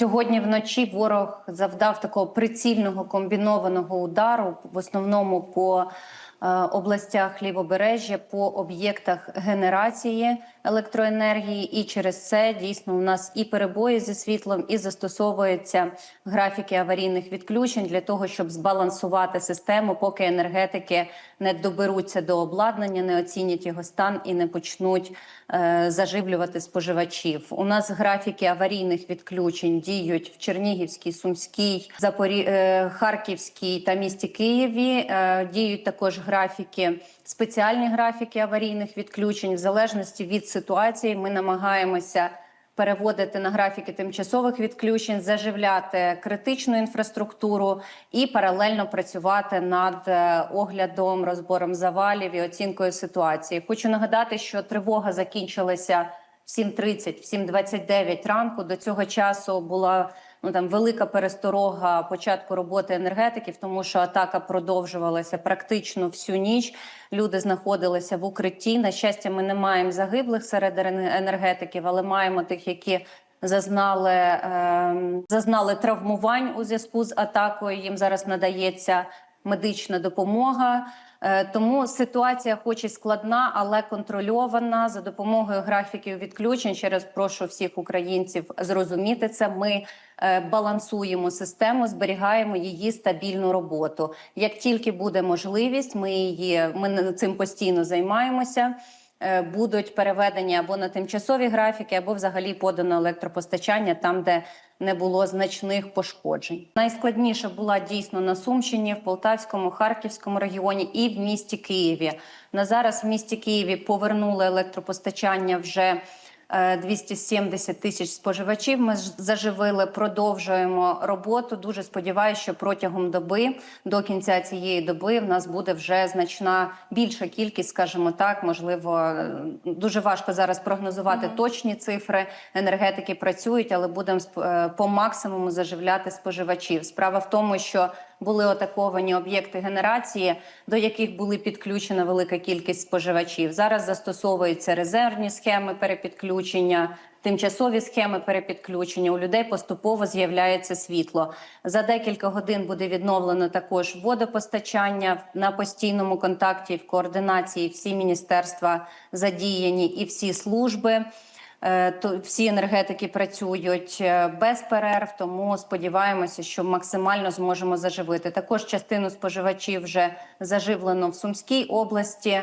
Сьогодні вночі ворог завдав такого прицільного комбінованого удару, в основному по е, областях лівобережжя, по об'єктах генерації електроенергії, і через це дійсно у нас і перебої зі світлом, і застосовуються графіки аварійних відключень для того, щоб збалансувати систему, поки енергетики не доберуться до обладнання, не оцінять його стан і не почнуть е, заживлювати споживачів. У нас графіки аварійних відключень діють в Чернігівській, Сумській, Запорі... е, Харківській та місті Києві. Е, діють також графіки, спеціальні графіки аварійних відключень. В залежності від ситуації ми намагаємося переводити на графіки тимчасових відключень, заживляти критичну інфраструктуру і паралельно працювати над е, оглядом, розбором завалів і оцінкою ситуації. Хочу нагадати, що тривога закінчилася в 7.30, в 7.29 ранку. До цього часу була ну там велика пересторога початку роботи енергетиків, тому що атака продовжувалася практично всю ніч. Люди знаходилися в укритті. На щастя, ми не маємо загиблих серед енергетиків, але маємо тих, які зазнали, е, зазнали травмувань у зв'язку з атакою. Їм зараз надається медична допомога. Е, Тому ситуація, хоч і складна, але контрольована за допомогою графіків відключень. Ще раз прошу всіх українців зрозуміти це. Ми е, балансуємо систему, зберігаємо її стабільну роботу. Як тільки буде можливість, ми її ми цим постійно займаємося. Е, Будуть переведені або на тимчасові графіки, або взагалі подано електропостачання там, де не було значних пошкоджень. Найскладніше була дійсно на Сумщині, в Полтавському, Харківському регіоні і в місті Києві. На зараз в місті Києві повернули електропостачання вже. Е, 270 тисяч споживачів. Ми заживили, продовжуємо роботу. Дуже сподіваюся, що протягом доби до кінця цієї доби в нас буде вже значна більша кількість, скажімо так. Можливо, дуже важко зараз прогнозувати точні цифри. Енергетики працюють, але будемо е, по максимуму заживляти споживачів. Справа в тому, що були атаковані об'єкти генерації, до яких були підключена велика кількість споживачів. Зараз застосовуються резервні схеми перепідключення. Тимчасові схеми перепідключення у людей поступово з'являється світло. За декілька годин буде відновлено також водопостачання на постійному контакті в координації. Всі міністерства задіяні і всі служби. Е, То всі енергетики працюють е, без перерв, тому сподіваємося, що максимально зможемо заживити. Також частину споживачів вже заживлено в Сумській області.